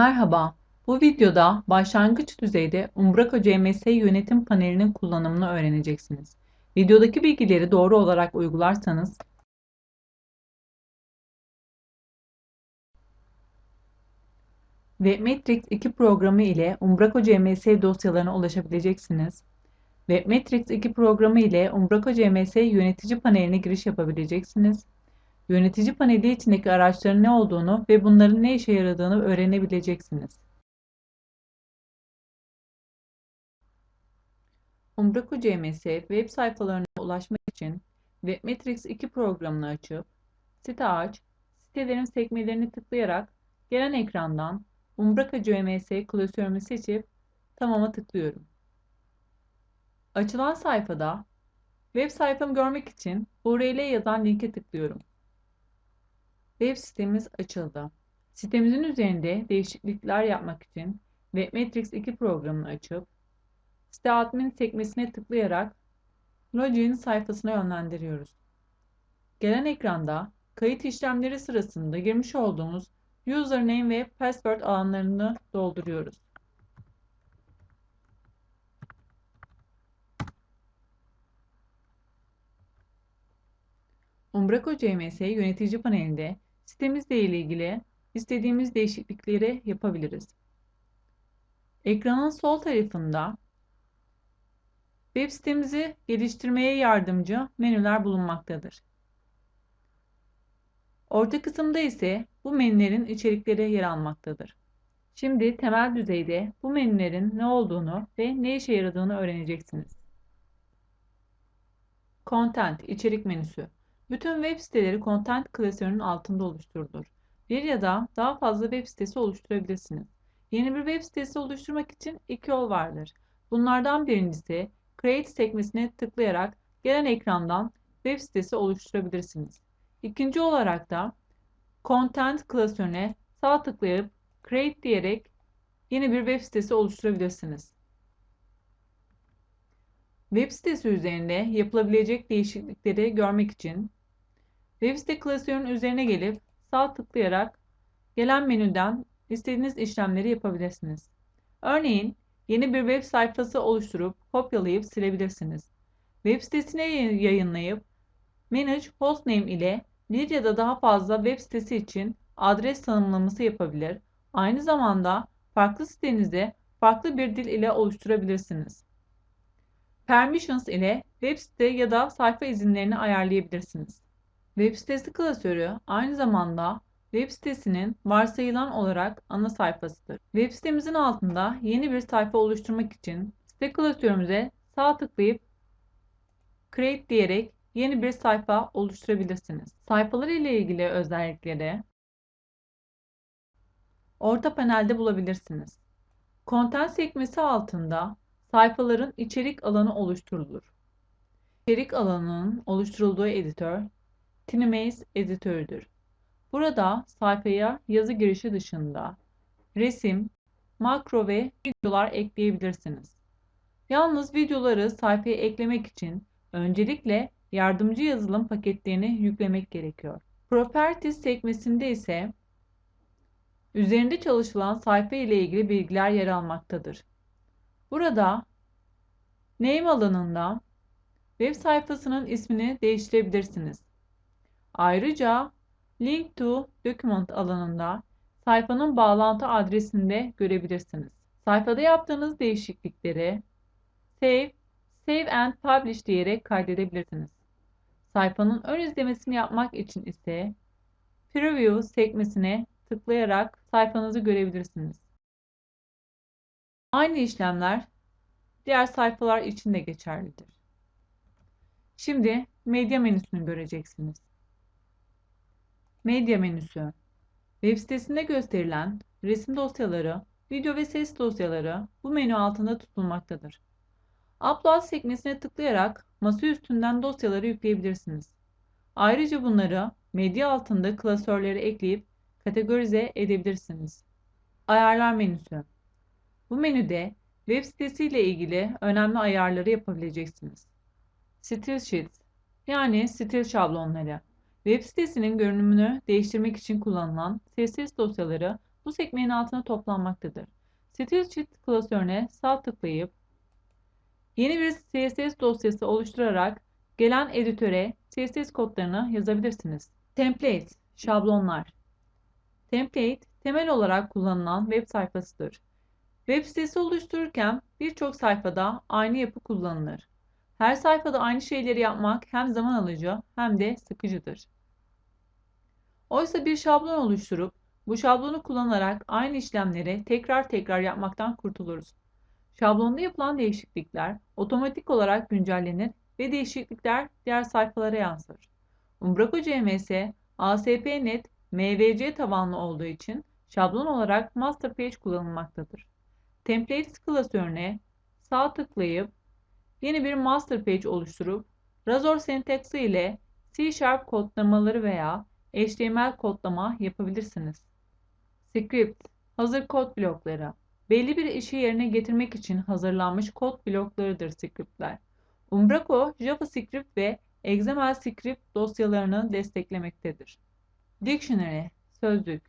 Merhaba, bu videoda başlangıç düzeyde Umbraco CMS yönetim panelinin kullanımını öğreneceksiniz. Videodaki bilgileri doğru olarak uygularsanız ve Matrix 2 programı ile Umbraco CMS dosyalarına ulaşabileceksiniz. Ve Matrix 2 programı ile Umbraco CMS yönetici paneline giriş yapabileceksiniz. Yönetici paneli içindeki araçların ne olduğunu ve bunların ne işe yaradığını öğrenebileceksiniz. Umbraco CMS web sayfalarına ulaşmak için Webmetrics 2 programını açıp Site aç, sitelerin sekmelerini tıklayarak gelen ekrandan Umbraco CMS klasörümü seçip Tamam'a tıklıyorum. Açılan sayfada web sayfamı görmek için URL yazan linke tıklıyorum. Web sitemiz açıldı. Sitemizin üzerinde değişiklikler yapmak için Webmetrics 2 programını açıp Site admin sekmesine tıklayarak Login sayfasına yönlendiriyoruz. Gelen ekranda kayıt işlemleri sırasında girmiş olduğumuz username ve password alanlarını dolduruyoruz. Umbraco CMS yönetici panelinde sitemizle ilgili istediğimiz değişiklikleri yapabiliriz. Ekranın sol tarafında web sitemizi geliştirmeye yardımcı menüler bulunmaktadır. Orta kısımda ise bu menülerin içerikleri yer almaktadır. Şimdi temel düzeyde bu menülerin ne olduğunu ve ne işe yaradığını öğreneceksiniz. Content, içerik menüsü. Bütün web siteleri content klasörünün altında oluşturulur. Bir ya da daha fazla web sitesi oluşturabilirsiniz. Yeni bir web sitesi oluşturmak için iki yol vardır. Bunlardan birincisi Create sekmesine tıklayarak gelen ekrandan web sitesi oluşturabilirsiniz. İkinci olarak da Content klasörüne sağ tıklayıp Create diyerek yeni bir web sitesi oluşturabilirsiniz. Web sitesi üzerinde yapılabilecek değişiklikleri görmek için web site klasörünün üzerine gelip sağ tıklayarak gelen menüden istediğiniz işlemleri yapabilirsiniz. Örneğin yeni bir web sayfası oluşturup kopyalayıp silebilirsiniz. Web sitesine yayınlayıp Manage Hostname ile bir ya da daha fazla web sitesi için adres tanımlaması yapabilir. Aynı zamanda farklı sitenizi farklı bir dil ile oluşturabilirsiniz. Permissions ile web site ya da sayfa izinlerini ayarlayabilirsiniz. Web sitesi klasörü aynı zamanda web sitesinin varsayılan olarak ana sayfasıdır. Web sitemizin altında yeni bir sayfa oluşturmak için site klasörümüze sağ tıklayıp Create diyerek yeni bir sayfa oluşturabilirsiniz. Sayfalar ile ilgili özellikleri orta panelde bulabilirsiniz. Content sekmesi altında sayfaların içerik alanı oluşturulur. İçerik alanının oluşturulduğu editör Tinemaze editörüdür. Burada sayfaya yazı girişi dışında resim, makro ve videolar ekleyebilirsiniz. Yalnız videoları sayfaya eklemek için öncelikle yardımcı yazılım paketlerini yüklemek gerekiyor. Properties sekmesinde ise üzerinde çalışılan sayfa ile ilgili bilgiler yer almaktadır. Burada name alanında web sayfasının ismini değiştirebilirsiniz. Ayrıca Link to Document alanında sayfanın bağlantı adresinde görebilirsiniz. Sayfada yaptığınız değişiklikleri Save, Save and Publish diyerek kaydedebilirsiniz. Sayfanın ön izlemesini yapmak için ise Preview sekmesine tıklayarak sayfanızı görebilirsiniz. Aynı işlemler diğer sayfalar için de geçerlidir. Şimdi medya menüsünü göreceksiniz. Medya menüsü. Web sitesinde gösterilen resim dosyaları, video ve ses dosyaları bu menü altında tutulmaktadır. Upload sekmesine tıklayarak masa üstünden dosyaları yükleyebilirsiniz. Ayrıca bunları medya altında klasörleri ekleyip kategorize edebilirsiniz. Ayarlar menüsü. Bu menüde web sitesi ile ilgili önemli ayarları yapabileceksiniz. Style Sheets yani stil şablonları. Web sitesinin görünümünü değiştirmek için kullanılan CSS dosyaları bu sekmenin altına toplanmaktadır. Stil Sheet klasörüne sağ tıklayıp yeni bir CSS dosyası oluşturarak gelen editöre CSS kodlarını yazabilirsiniz. Template, şablonlar. Template, temel olarak kullanılan web sayfasıdır. Web sitesi oluştururken birçok sayfada aynı yapı kullanılır. Her sayfada aynı şeyleri yapmak hem zaman alıcı hem de sıkıcıdır. Oysa bir şablon oluşturup bu şablonu kullanarak aynı işlemleri tekrar tekrar yapmaktan kurtuluruz. Şablonda yapılan değişiklikler otomatik olarak güncellenir ve değişiklikler diğer sayfalara yansır. Umbraco CMS, ASP.NET, MVC tabanlı olduğu için şablon olarak Master Page kullanılmaktadır. Templates klasörüne sağ tıklayıp yeni bir Master Page oluşturup Razor sintaksi ile C Sharp kodlamaları veya HTML kodlama yapabilirsiniz. Script, hazır kod blokları. Belli bir işi yerine getirmek için hazırlanmış kod bloklarıdır scriptler. Umbraco, JavaScript ve XML script dosyalarını desteklemektedir. Dictionary, sözlük.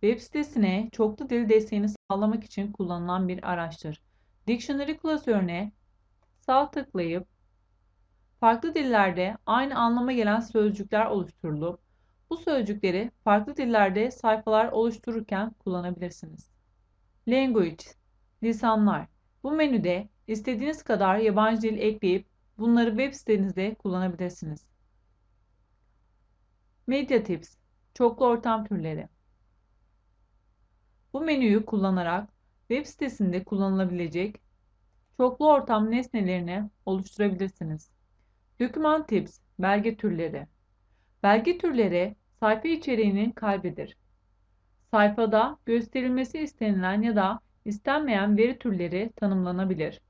Web sitesine çoklu dil desteğini sağlamak için kullanılan bir araçtır. Dictionary klasörüne sağ tıklayıp farklı dillerde aynı anlama gelen sözcükler oluşturulup bu sözcükleri farklı dillerde sayfalar oluştururken kullanabilirsiniz. Language, lisanlar. Bu menüde istediğiniz kadar yabancı dil ekleyip bunları web sitenizde kullanabilirsiniz. Media Tips, çoklu ortam türleri. Bu menüyü kullanarak web sitesinde kullanılabilecek çoklu ortam nesnelerini oluşturabilirsiniz. Document Tips, belge türleri. Belge türleri sayfa içeriğinin kalbidir. Sayfada gösterilmesi istenilen ya da istenmeyen veri türleri tanımlanabilir.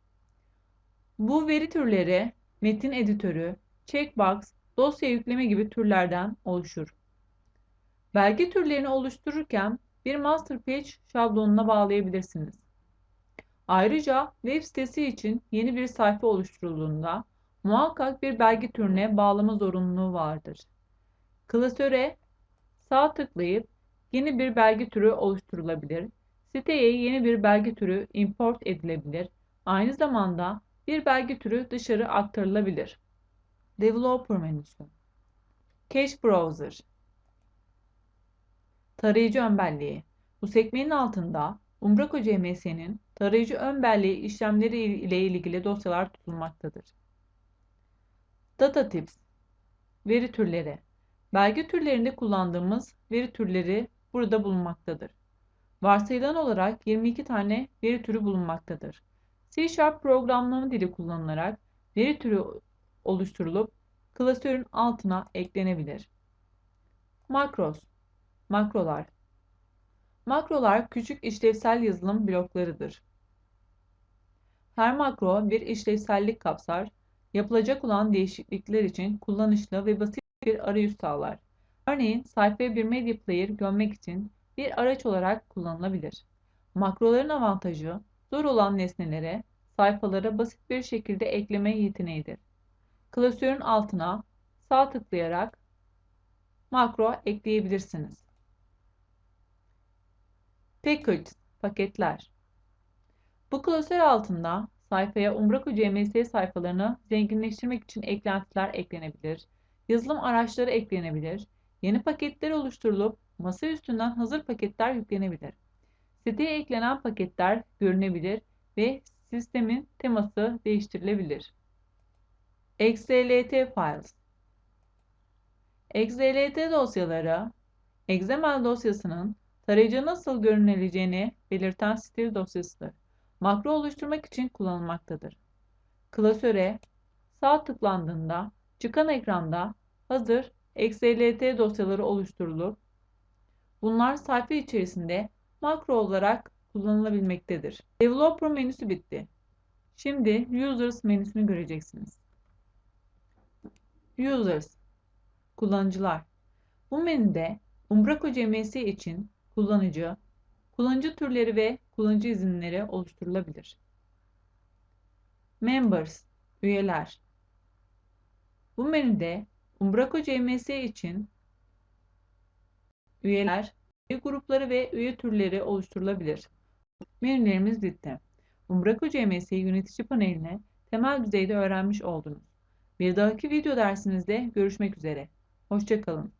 Bu veri türleri metin editörü, checkbox, dosya yükleme gibi türlerden oluşur. Belge türlerini oluştururken bir master page şablonuna bağlayabilirsiniz. Ayrıca web sitesi için yeni bir sayfa oluşturulduğunda muhakkak bir belge türüne bağlama zorunluluğu vardır. Klasöre sağ tıklayıp yeni bir belge türü oluşturulabilir. Siteye yeni bir belge türü import edilebilir. Aynı zamanda bir belge türü dışarı aktarılabilir. Developer menüsü. Cache Browser. Tarayıcı ön belleği. Bu sekmenin altında Umbraco CMS'nin tarayıcı ön belleği işlemleri ile ilgili dosyalar tutulmaktadır. Data Tips. Veri türleri. Belge türlerinde kullandığımız veri türleri burada bulunmaktadır. Varsayılan olarak 22 tane veri türü bulunmaktadır. C Sharp programlama dili kullanılarak veri türü oluşturulup klasörün altına eklenebilir. Makros, makrolar. Makrolar küçük işlevsel yazılım bloklarıdır. Her makro bir işlevsellik kapsar, yapılacak olan değişiklikler için kullanışlı ve basit bir arayüz sağlar. Örneğin sayfaya bir medya player gömmek için bir araç olarak kullanılabilir. Makroların avantajı zor olan nesnelere, sayfalara basit bir şekilde ekleme yeteneğidir. Klasörün altına sağ tıklayarak makro ekleyebilirsiniz. Package, paketler. Bu klasör altında sayfaya Umbraco CMS sayfalarını zenginleştirmek için eklentiler eklenebilir, yazılım araçları eklenebilir, yeni paketler oluşturulup masa üstünden hazır paketler yüklenebilir. Siteye eklenen paketler görünebilir ve sistemin teması değiştirilebilir. XLT Files XLT dosyaları, XML dosyasının tarayıcı nasıl görüneceğini belirten stil dosyasıdır. Makro oluşturmak için kullanılmaktadır. Klasöre sağ tıklandığında çıkan ekranda hazır XLT dosyaları oluşturulur. Bunlar sayfa içerisinde makro olarak kullanılabilmektedir. Developer menüsü bitti. Şimdi Users menüsünü göreceksiniz. Users Kullanıcılar Bu menüde Umbraco CMS için kullanıcı, kullanıcı türleri ve kullanıcı izinleri oluşturulabilir. Members Üyeler Bu menüde Umbraco CMS için üyeler Üye grupları ve üye türleri oluşturulabilir. Menülerimiz bitti. Umbraco CMS yönetici paneline temel düzeyde öğrenmiş oldunuz. Bir dahaki video dersimizde görüşmek üzere. Hoşçakalın.